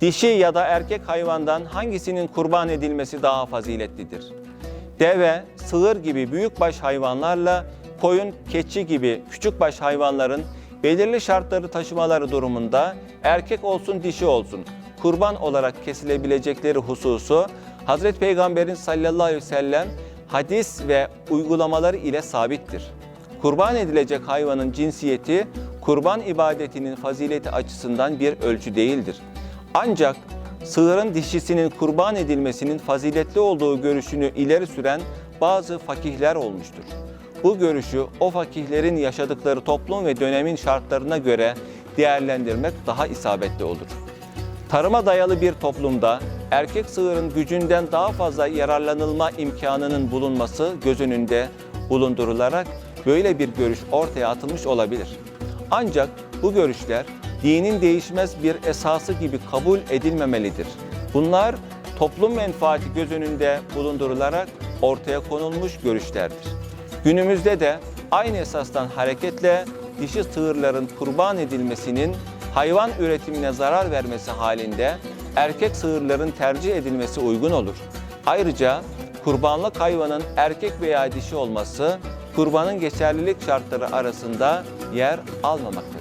Dişi ya da erkek hayvandan hangisinin kurban edilmesi daha faziletlidir? Deve, sığır gibi büyükbaş hayvanlarla koyun, keçi gibi küçükbaş hayvanların belirli şartları taşımaları durumunda erkek olsun dişi olsun kurban olarak kesilebilecekleri hususu Hazreti Peygamber'in sallallahu aleyhi ve sellem hadis ve uygulamaları ile sabittir. Kurban edilecek hayvanın cinsiyeti kurban ibadetinin fazileti açısından bir ölçü değildir. Ancak sığırın dişisinin kurban edilmesinin faziletli olduğu görüşünü ileri süren bazı fakihler olmuştur. Bu görüşü o fakihlerin yaşadıkları toplum ve dönemin şartlarına göre değerlendirmek daha isabetli olur. Tarıma dayalı bir toplumda erkek sığırın gücünden daha fazla yararlanılma imkanının bulunması göz önünde bulundurularak böyle bir görüş ortaya atılmış olabilir. Ancak bu görüşler dinin değişmez bir esası gibi kabul edilmemelidir. Bunlar toplum menfaati göz önünde bulundurularak ortaya konulmuş görüşlerdir. Günümüzde de aynı esastan hareketle dişi sığırların kurban edilmesinin hayvan üretimine zarar vermesi halinde erkek sığırların tercih edilmesi uygun olur. Ayrıca kurbanlık hayvanın erkek veya dişi olması kurbanın geçerlilik şartları arasında yer almamaktadır.